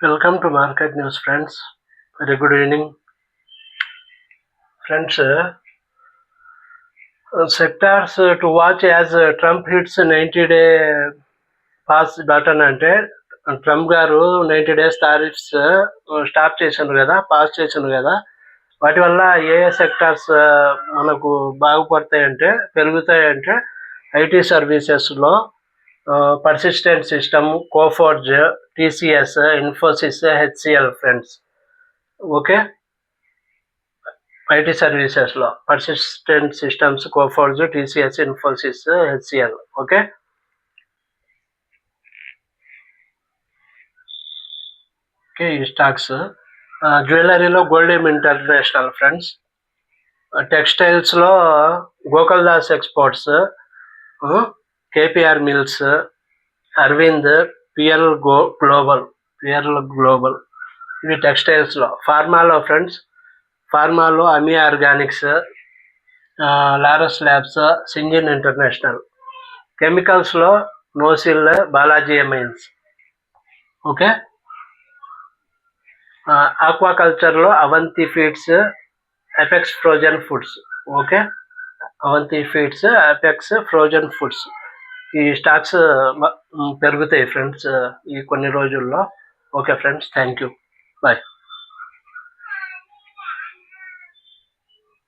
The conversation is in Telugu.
Welcome to market news friends very good evening friends sectors to watch as Trump hits ninety day pause button అంటే uh, ట్రంప్ గారు నైంటీ డేస్ టారిఫ్స్ స్టాప్ చేశారు కదా పాస్ చేశారు కదా. వాటి వల్ల ఏ ఏ సెక్టార్స్ uh, మనకు బాగుపడతాయంటే పెరుగుతాయంటే ఐటీ సర్వీసెస్లో Persistent System Coforge TCS Infosys HCL friends okay IT సర్వీసెస్లో persistent systems Coforge TCS Infosys HCl okay okay ఈ స్టాక్స్ జ్యువెలరీలో గోల్డెమ్ international friends టెక్స్టైల్స్లో Gokaldas Exports KPR Mills Arvind PL go global PL global. ఇవి టెక్స్టైల్స్లో. ఫార్మాలో ఫ్రెండ్స్ ఫార్మాలో Ami Organics Laurus labs Syngene international. కెమికల్స్లో నోసిల్ బాలాజీ ఎమైన్స్. ఓకే? ఆక్వాకల్చర్లో Avanti Feeds Apex Frozen foods. Okay? Avanti Feeds Apex frozen foods. ఈ స్టాక్స్ పెరుగుతాయి ఫ్రెండ్స్ ఈ కొన్ని రోజుల్లో. Okay friends thank you bye.